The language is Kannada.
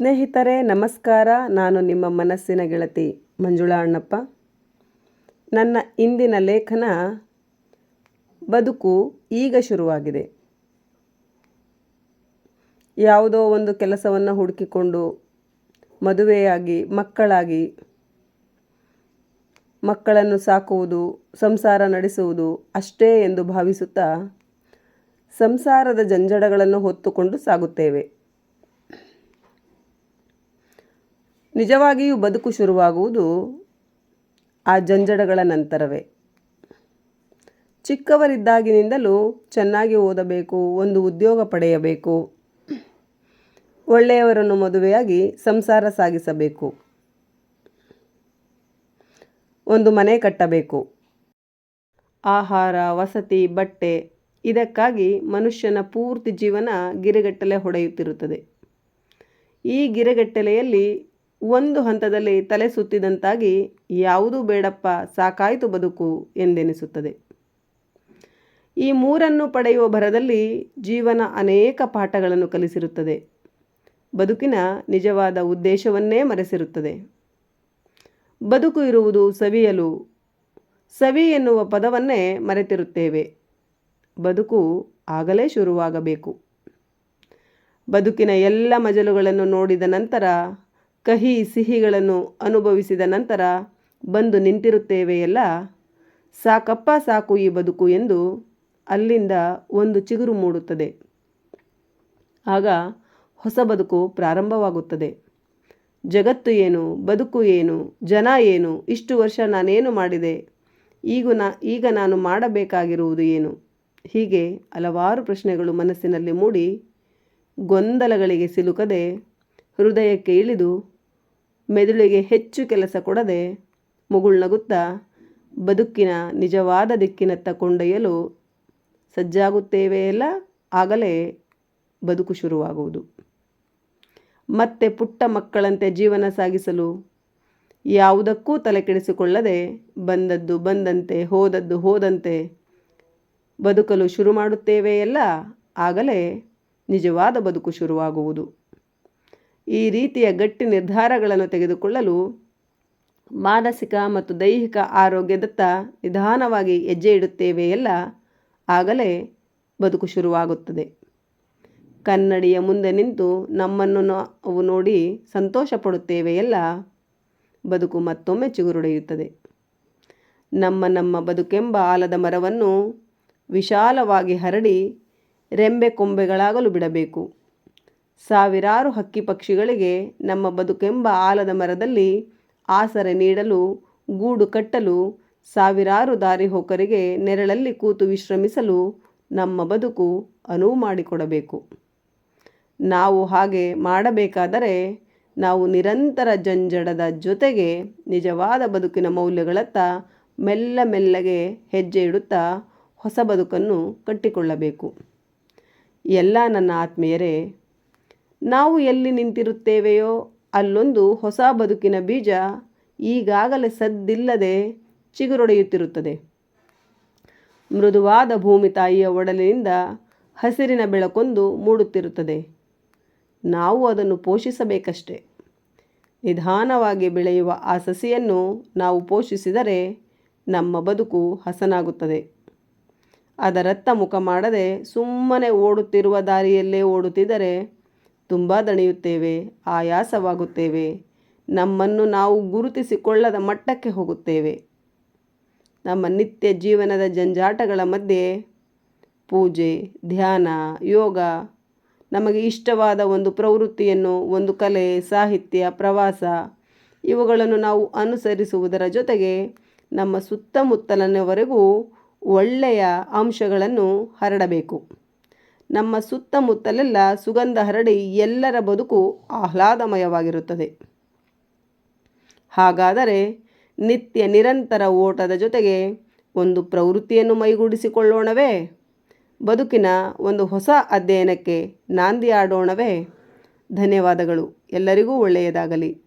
ಸ್ನೇಹಿತರೆ, ನಮಸ್ಕಾರ. ನಾನು ನಿಮ್ಮ ಮನಸ್ಸಿನ ಗೆಳತಿ ಮಂಜುಳಾ ಅಣ್ಣಪ್ಪ. ನನ್ನ ಇಂದಿನ ಲೇಖನ ಬದುಕು ಈಗ ಶುರುವಾಗಿದೆ. ಯಾವುದೋ ಒಂದು ಕೆಲಸವನ್ನು ಹುಡುಕಿಕೊಂಡು ಮದುವೆಯಾಗಿ, ಮಕ್ಕಳಾಗಿ, ಮಕ್ಕಳನ್ನು ಸಾಕುವುದು, ಸಂಸಾರ ನಡೆಸುವುದು ಅಷ್ಟೇ ಎಂದು ಭಾವಿಸುತ್ತಾ ಸಂಸಾರದ ಜಂಜಡಗಳನ್ನು ಹೊತ್ತುಕೊಂಡು ಸಾಗುತ್ತೇವೆ. ನಿಜವಾಗಿಯೂ ಬದುಕು ಶುರುವಾಗುವುದು ಆ ಜಂಜಡಗಳ ನಂತರವೇ. ಚಿಕ್ಕವರಿದ್ದಾಗಿನಿಂದಲೂ ಚೆನ್ನಾಗಿ ಓದಬೇಕು, ಒಂದು ಉದ್ಯೋಗ ಪಡೆಯಬೇಕು, ಒಳ್ಳೆಯವರನ್ನು ಮದುವೆಯಾಗಿ ಸಂಸಾರ ಸಾಗಿಸಬೇಕು, ಒಂದು ಮನೆ ಕಟ್ಟಬೇಕು. ಆಹಾರ, ವಸತಿ, ಬಟ್ಟೆ, ಇದಕ್ಕಾಗಿ ಮನುಷ್ಯನ ಪೂರ್ತಿ ಜೀವನ ಗಿರಿಗಟ್ಟಲೆ ಹೊಡೆಯುತ್ತಿರುತ್ತದೆ. ಈ ಗಿರಿಗಟ್ಟಲೆಯಲ್ಲಿ ಒಂದು ಹಂತದಲ್ಲಿ ತಲೆ ಸುತ್ತಿದಂತಾಗಿ ಯಾವುದೂ ಬೇಡಪ್ಪ, ಸಾಕಾಯಿತು ಬದುಕು ಎಂದೆನಿಸುತ್ತದೆ. ಈ ಮೂರನ್ನು ಪಡೆಯುವ ಭರದಲ್ಲಿ ಜೀವನ ಅನೇಕ ಪಾಠಗಳನ್ನು ಕಲಿಸಿರುತ್ತದೆ. ಬದುಕಿನ ನಿಜವಾದ ಉದ್ದೇಶವನ್ನೇ ಮರೆಸಿರುತ್ತದೆ. ಬದುಕು ಇರುವುದು ಸವಿಯಲು, ಸವಿ ಎನ್ನುವ ಪದವನ್ನೇ ಮರೆತಿರುತ್ತೇವೆ. ಬದುಕು ಆಗಲೇ ಶುರುವಾಗಬೇಕು. ಬದುಕಿನ ಎಲ್ಲ ಮಜಲುಗಳನ್ನು ನೋಡಿದ ನಂತರ ಕಹಿ ಸಿಹಿಗಳನ್ನು ಅನುಭವಿಸಿದ ನಂತರ ಬಂದು ನಿಂತಿರುತ್ತೇವೆಯಲ್ಲ? ಸಾಕಪ್ಪ ಸಾಕು ಈ ಬದುಕು ಎಂದು ಅಲ್ಲಿಂದ ಒಂದು ಚಿಗುರು ಮೂಡುತ್ತದೆ. ಆಗ ಹೊಸ ಬದುಕು ಪ್ರಾರಂಭವಾಗುತ್ತದೆ. ಜಗತ್ತು ಏನು, ಬದುಕು ಏನು, ಜನ ಏನು, ಇಷ್ಟು ವರ್ಷ ನಾನೇನು ಮಾಡಿದೆ, ಈಗ ನಾ, ಈಗ ನಾನು ಮಾಡಬೇಕಾಗಿರುವುದು ಏನು? ಹೀಗೆ ಹಲವಾರು ಪ್ರಶ್ನೆಗಳು ಮನಸ್ಸಿನಲ್ಲಿ ಮೂಡಿ ಗೊಂದಲಗಳಿಗೆ ಸಿಲುಕದೆ ಹೃದಯಕ್ಕೆ ಇಳಿದು ಮೆದುಳಿಗೆ ಹೆಚ್ಚು ಕೆಲಸ ಕೊಡದೆ ಮುಗುಳ್ನಗುತ್ತಾ ಬದುಕಿನ ನಿಜವಾದ ದಿಕ್ಕಿನತ್ತ ಕೊಂಡೊಯ್ಯಲು ಸಜ್ಜಾಗುತ್ತೇವೆಯಲ್ಲ ಆಗಲೇ ಬದುಕು ಶುರುವಾಗುವುದು. ಮತ್ತೆ ಪುಟ್ಟ ಮಕ್ಕಳಂತೆ ಜೀವನ ಸಾಗಿಸಲು ಯಾವುದಕ್ಕೂ ತಲೆ ಕೆಡಿಸಿಕೊಳ್ಳದೆ ಬಂದದ್ದು ಬಂದಂತೆ, ಹೋದದ್ದು ಹೋದಂತೆ ಬದುಕಲು ಶುರು ಮಾಡುತ್ತೇವೆಯಲ್ಲ ಆಗಲೇ ನಿಜವಾದ ಬದುಕು ಶುರುವಾಗುವುದು. ಈ ರೀತಿಯ ಗಟ್ಟಿ ನಿರ್ಧಾರಗಳನ್ನು ತೆಗೆದುಕೊಳ್ಳಲು ಮಾನಸಿಕ ಮತ್ತು ದೈಹಿಕ ಆರೋಗ್ಯದತ್ತ ನಿಧಾನವಾಗಿ ಹೆಜ್ಜೆ ಇಡುತ್ತೇವೆಯಲ್ಲ ಆಗಲೇ ಬದುಕು ಶುರುವಾಗುತ್ತದೆ. ಕನ್ನಡಿಯ ಮುಂದೆ ನಿಂತು ನಮ್ಮನ್ನು ನಾವು ನೋಡಿ ಸಂತೋಷ ಪಡುತ್ತೇವೆಯಲ್ಲ ಬದುಕು ಮತ್ತೊಮ್ಮೆ ಚಿಗುರುಡೆಯುತ್ತದೆ. ನಮ್ಮ ನಮ್ಮ ಬದುಕೆಂಬ ಆಲದ ಮರವನ್ನು ವಿಶಾಲವಾಗಿ ಹರಡಿ ರೆಂಬೆ ಕೊಂಬೆಗಳಾಗಲು ಬಿಡಬೇಕು. ಸಾವಿರಾರು ಹಕ್ಕಿ ಪಕ್ಷಿಗಳಿಗೆ ನಮ್ಮ ಬದುಕೆಂಬ ಆಲದ ಮರದಲ್ಲಿ ಆಸರೆ ನೀಡಲು, ಗೂಡು ಕಟ್ಟಲು, ಸಾವಿರಾರು ದಾರಿಹೋಕರಿಗೆ ನೆರಳಲ್ಲಿ ಕೂತು ವಿಶ್ರಮಿಸಲು ನಮ್ಮ ಬದುಕು ಅನುವು ಮಾಡಿಕೊಡಬೇಕು. ನಾವು ಹಾಗೆ ಮಾಡಬೇಕಾದರೆ ನಾವು ನಿರಂತರ ಜಂಜಡದ ಜೊತೆಗೆ ನಿಜವಾದ ಬದುಕಿನ ಮೌಲ್ಯಗಳತ್ತ ಮೆಲ್ಲ ಮೆಲ್ಲಗೆ ಹೆಜ್ಜೆ ಇಡುತ್ತಾ ಹೊಸ ಬದುಕನ್ನು ಕಟ್ಟಿಕೊಳ್ಳಬೇಕು. ಎಲ್ಲ ನನ್ನ ಆತ್ಮೀಯರೇ ನಾವು ಎಲ್ಲಿ ನಿಂತಿರುತ್ತೇವೆಯೋ ಅಲ್ಲೊಂದು ಹೊಸ ಬದುಕಿನ ಬೀಜ ಈಗಾಗಲೇ ಸದ್ದಿಲ್ಲದೆ ಚಿಗುರೊಡೆಯುತ್ತಿರುತ್ತದೆ. ಮೃದುವಾದ ಭೂಮಿ ತಾಯಿಯ ಒಡಲಿನಿಂದ ಹಸಿರಿನ ಬೆಳಕೊಂದು ಮೂಡುತ್ತಿರುತ್ತದೆ. ನಾವು ಅದನ್ನು ಪೋಷಿಸಬೇಕಷ್ಟೆ. ನಿಧಾನವಾಗಿ ಬೆಳೆಯುವ ಆ ಸಸಿಯನ್ನು ನಾವು ಪೋಷಿಸಿದರೆ ನಮ್ಮ ಬದುಕು ಹಸನಾಗುತ್ತದೆ. ಅದರತ್ತ ಮುಖ ಮಾಡದೆ ಸುಮ್ಮನೆ ಓಡುತ್ತಿರುವ ದಾರಿಯಲ್ಲೇ ಓಡುತ್ತಿದ್ದರೆ ತುಂಬ ದಣಿಯುತ್ತೇವೆ, ಆಯಾಸವಾಗುತ್ತೇವೆ. ನಮ್ಮನ್ನು ನಾವು ಗುರುತಿಸಿಕೊಳ್ಳದ ಮಟ್ಟಕ್ಕೆ ಹೋಗುತ್ತೇವೆ. ನಮ್ಮ ನಿತ್ಯ ಜೀವನದ ಜಂಜಾಟಗಳ ಮಧ್ಯೆ ಪೂಜೆ, ಧ್ಯಾನ, ಯೋಗ, ನಮಗೆ ಇಷ್ಟವಾದ ಒಂದು ಪ್ರವೃತ್ತಿಯನ್ನು, ಒಂದು ಕಲೆ, ಸಾಹಿತ್ಯ, ಪ್ರವಾಸ, ಇವುಗಳನ್ನು ನಾವು ಅನುಸರಿಸುವುದರ ಜೊತೆಗೆ ನಮ್ಮ ಸುತ್ತಮುತ್ತಲಿನವರೆಗೂ ಒಳ್ಳೆಯ ಅಂಶಗಳನ್ನು ಹರಡಬೇಕು. ನಮ್ಮ ಸುತ್ತಮುತ್ತಲೆಲ್ಲ ಸುಗಂಧ ಹರಡಿ ಎಲ್ಲರ ಬದುಕು ಆಹ್ಲಾದಮಯವಾಗಿರುತ್ತದೆ. ಹಾಗಾದರೆ ನಿತ್ಯ ನಿರಂತರ ಓಟದ ಜೊತೆಗೆ ಒಂದು ಪ್ರವೃತ್ತಿಯನ್ನು ಮೈಗೂಡಿಸಿಕೊಳ್ಳೋಣವೇ? ಬದುಕಿನ ಒಂದು ಹೊಸ ಅಧ್ಯಯನಕ್ಕೆ ನಾಂದಿ ಆಡೋಣವೇ? ಧನ್ಯವಾದಗಳು. ಎಲ್ಲರಿಗೂ ಒಳ್ಳೆಯದಾಗಲಿ.